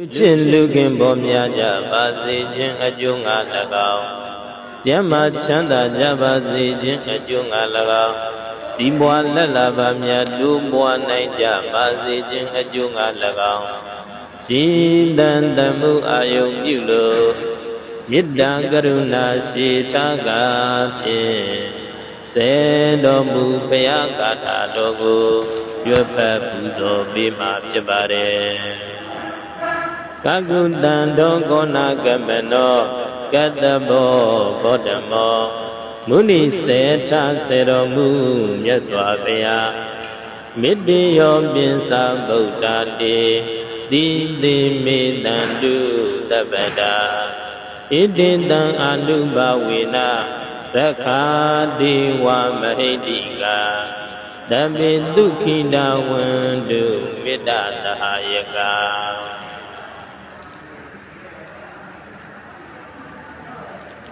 လူချင်းလူခင်ပေါ်များကြပါစေခြင်းအကျိုးငါ၎င်းကျမ်းမာချမ်းသာကြပါစေခြင်းအကျိုးငါ၎င်းစီးပွားလက်လာပါမြတ်တို့ပွားနိုင်ကြပါစေခြင်းအကျိုးငါ၎င်းရှင်တန်တမှုအာယုံပြုလို့မေတ္တာကရုဏာရှိထားကဖြင့်စေတော်မူဘုရားကာထာတော်ကိုရွတ်ဖတ်ပူဇော်ပေးမှာဖြစ်ပါတယ် ကကုတံတော်ကောနာကမနောကတ္တဘောဘောဓမောမုနိစေထစေတော်မူမြတ်စွာဘုရားမေတ္တယောပင်စာဗုဒ္ဓတေတိတိမေတံတုတပ္ပတာဣတိတံအနုဘဝေနရခာတိဝမဟိတိကာဓမ္မေဒုခိတဝန္တုမေတ္တာသဟာယကာ